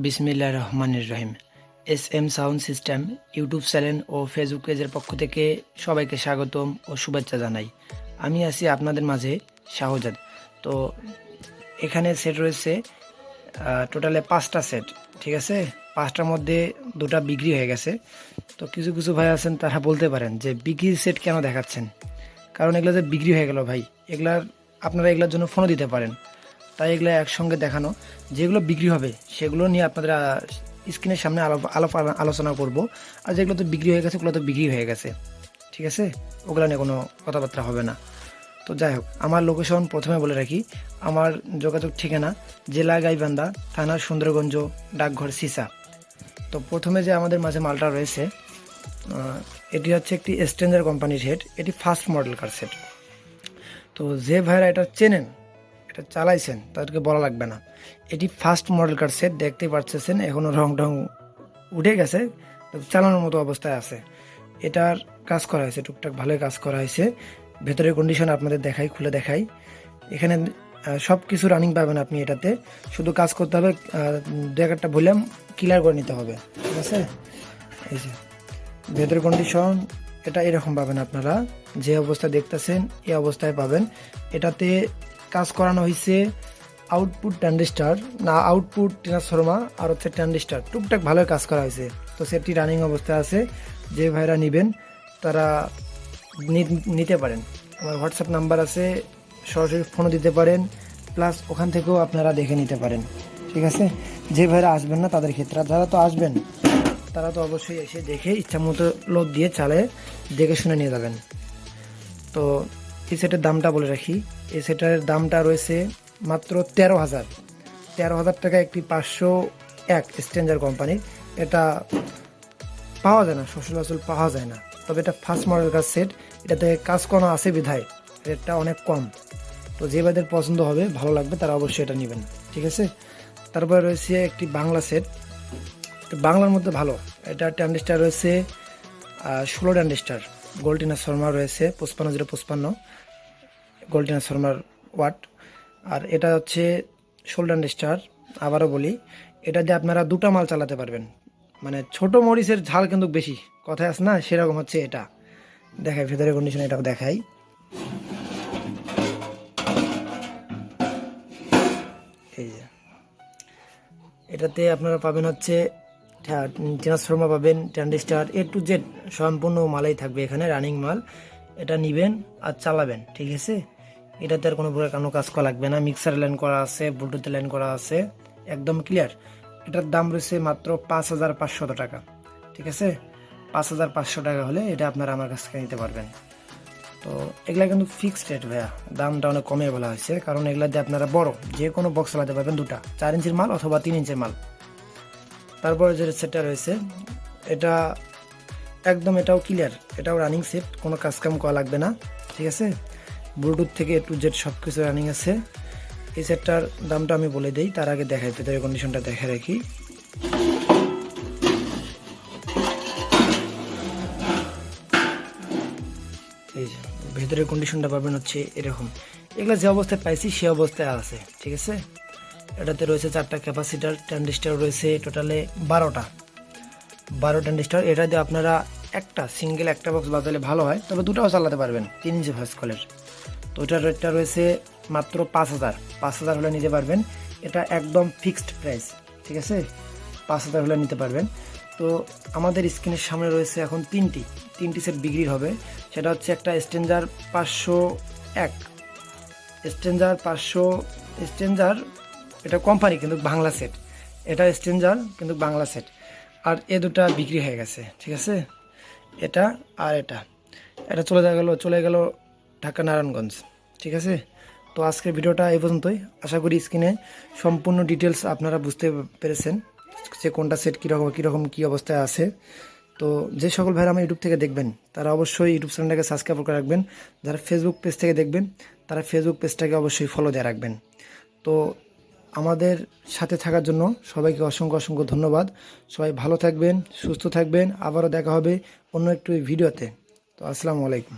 বিসমিল্লা রহমানির রহিম। S M sound system, YouTube channel ও Facebook পেজের পক্ষ থেকে সবাইকে স্বাগতম ও শুভেচ্ছা জানাই। আমি আছি আপনাদের মাঝে শাহজাদ। তো এখানে সেট রয়েছে টোটালে পাঁচটা সেট ঠিক আছে? পাঁচটার মধ্যে দুটা বিক্রি হয়ে গেছে। তো কিছু কিছু ভাই আছেন, তারা বলতে পারেন যে বিক্রির সেট কেন দেখাচ্ছেন? কারণ এগুলো যে বিক্রি হয়ে গেল ভাই, এগুলার আপনারা এগুলোর জন্য ফোনও দিতে পারেন। তাই এগুলো একসঙ্গে দেখানো। যেগুলো বিক্রি হবে, সেগুলো নিয়ে আপনাদের স্ক্রিনের সামনে আলো, আলো- আলোচনা করব। আর যেগুলো তো বিক্রি হয়ে গেছে, ওগুলো তো বিক্রি হয়ে গেছে। ঠিক আছে? ওগুলো নিয়ে কোনো কথাবার্তা হবে না। তো যাই হোক, আমার লোকেশন প্রথমে বলে রাখি, আমার যোগাযোগ ঠিকানা জেলা গাইবান্ধা থানা সুন্দরগঞ্জ, ডাকঘর সিসা। তো প্রথমে যে আমাদের মাঝে মালটা রয়েছে এটি হচ্ছে একটি স্ট্রেঞ্জার কোম্পানির হেড এটি ফার্স্ট মডেল কার সেট তো যে ভাইরা এটা চেনেন এটা চালাইছেন, তাদেরকে বলা লাগবে না। এটি ফার্স্ট মডেল কার সেট দেখতেই পাচ্ছেন এখনও রং টং উঠে গেছে চালানোর মতো অবস্থায় আছে। এটার কাজ করা হয়েছে, টুকটাক ভালোই কাজ করা হয়েছে। ভেতরের কন্ডিশন আপনাদের দেখাই, খুলে দেখাই। এখানে সব কিছু রানিং পাবেন আপনি এটাতে। শুধু কাজ করতে হবে দু একটা ভলিউম ক্লিয়ার করে নিতে হবে, ঠিক আছে? এই যে ভেতরের কন্ডিশন এটা এরকম পাবেন আপনারা। যে অবস্থায় দেখতেছেন, এই অবস্থায় পাবেন। এটাতে কাজ করানো হয়েছে আউটপুট ট্যান্ডিস্টার না আউটপুট ট্রান্সফর্মা আর হচ্ছে ট্যান্ডিস্টার টুকটাক ভালোই কাজ করা হয়েছে তো সেটি রানিং অবস্থায় আছে। যে ভাইরা নেবেন, তারা নিতে পারেন। আমার হোয়াটসঅ্যাপ নাম্বার আছে, সরাসরি ফোনও দিতে পারেন। প্লাস ওখান থেকেও আপনারা দেখে নিতে পারেন। ঠিক আছে? যে ভাইরা আসবেন না, তাদের ক্ষেত্রে। যারা তো আসবেন, তারা তো অবশ্যই এসে দেখে ইচ্ছা মতো লোড দিয়ে চালে দেখে শুনে নিয়ে যাবেন। তো এই সেটের দামটা বলে রাখি। এই সেটের দামটা রয়েছে মাত্র তেরো হাজার। তেরো হাজার টাকা একটি পাঁচশো এক স্ট্রেঞ্জার কোম্পানির। এটা পাওয়া যায় না, সচরাচর পাওয়া যায় না। তবে এটা ফার্স্ট মডেল কাজ সেট এটাতে কাজ করানো আছে বিধায়। রেটটা অনেক কম। তো যে বাদের পছন্দ হবে, ভালো লাগবে, তারা অবশ্যই এটা নেবেন। ঠিক আছে? তারপরে রয়েছে একটি বাংলা সেট বাংলার মধ্যে ভালো। এটা ট্যান্ডিস্টার রয়েছে ষোলো ট্যান্ডিস্টার গোল্টিনা শর্মা রয়েছে, পঁচপান্ন জিরো পঁচপান্ন। গোল্টিনা শর্মার ওয়াট। আর এটা হচ্ছে ষোলো স্টার আবারও বলি, এটা দিয়ে আপনারা দুটো মাল চালাতে পারবেন। মানে ছোট মরিচের ঝাল কিন্তু বেশি, কথায় আছে না? সেরকম হচ্ছে এটা। দেখাই, ভেতরে কন্ডিশন এটাও দেখাই। এই যে। এটাতে আপনারা পাবেন হচ্ছে ট্রান্সফর্মার পাবেন ট্যান্ডিস্টার এ টু জেড সম্পূর্ণ মালাই থাকবে এখানে, রানিং মাল। এটা নিবেন আর চালাবেন, ঠিক আছে? এটাতে আর কোনো কোনো কাজ করা লাগবে না। মিক্সার লাইন করা আছে, ব্লুটুথ লাইন করা আছে, একদম ক্লিয়ার। এটার দাম রয়েছে মাত্র পাঁচ হাজার পাঁচশত টাকা, ঠিক আছে? পাঁচ হাজার পাঁচশো টাকা হলে এটা আপনারা আমার কাছ থেকে নিতে পারবেন। তো এগুলা কিন্তু ফিক্সড রেট ভাইয়া, দামটা অনেক কমে বলা হয়েছে, কারণ এগুলা দিয়ে আপনারা বড়, যে কোনো বক্স চালাতে পারবেন দুটা, চার ইঞ্চির মাল অথবা তিন ইঞ্চির মাল। তারপরে যে সেটটা রয়েছে, এটা একদম এটাও ক্লিয়ার এটাও রানিং সেট কোনো কাজ কাম করা লাগবে না, ঠিক আছে? ব্লুটুথ থেকে টু জেড সব কিছু রানিং আছে। এই সেটটার দামটা আমি বলে দিই, তার আগে দেখাই ভেতরের কন্ডিশনটা দেখে রাখি। এই যে, ভেতরের কন্ডিশনটা পাবেন হচ্ছে এরকম। এগুলো যে অবস্থায় পাইছি, সে অবস্থায় আছে, ঠিক আছে? এটাতে রয়েছে চারটা ক্যাপাসিটার ট্যান্ডিস্টার রয়েছে টোটালে বারোটা। বারো ট্যান্ডিস্টার এটা দিয়ে আপনারা একটা সিঙ্গেল একটা বক্স বাজালে ভালো হয়, তবে দুটাও চালাতে পারবেন, তিন ইঞ্চি ভয়েস কলের তো ওটার রেটটা রয়েছে মাত্র পাঁচ হাজার। পাঁচ হাজার হলে নিতে পারবেন, এটা একদম ফিক্সড প্রাইস ঠিক আছে? পাঁচ হাজার হলে নিতে পারবেন। তো আমাদের স্ক্রিনের সামনে রয়েছে এখন তিনটি তিনটি সেট বিক্রি হবে। সেটা হচ্ছে একটা স্ট্রেঞ্জার পাঁচশো এক স্ট্রেঞ্জার পাঁচশো স্ট্রেঞ্জার এটা কোম্পানি, কিন্তু বাংলা সেট এটা স্ট্রেঞ্জার কিন্তু বাংলা সেট আর এ দুটা বিক্রি হয়ে গেছে, ঠিক আছে? এটা আর এটা। এটা চলে গেল চলে গেল ঢাকা নারায়ণগঞ্জ, ঠিক আছে? তো আজকের ভিডিওটা এই পর্যন্তই। আশা করি স্ক্রিনে সম্পূর্ণ ডিটেলস আপনারা বুঝতে পেরেছেন যে কোনটা সেট কীরকম কীরকম কী অবস্থায় আছে। তো যে সকল ভাইরা আমার ইউটিউব থেকে দেখবেন, তারা অবশ্যই ইউটিউব চ্যানেলটাকে সাবস্ক্রাইব করে রাখবেন। যারা ফেসবুক পেজ থেকে দেখবেন, তারা ফেসবুক পেজটাকে অবশ্যই ফলো দিয়ে রাখবেন। তো আমাদের সাথে থাকার জন্য সবাইকে অসংখ্য অসংখ্য ধন্যবাদ। সবাই ভালো থাকবেন, সুস্থ থাকবেন। আবারও দেখা হবে অন্য একটু ভিডিওতে। তো আসসালামু আলাইকুম।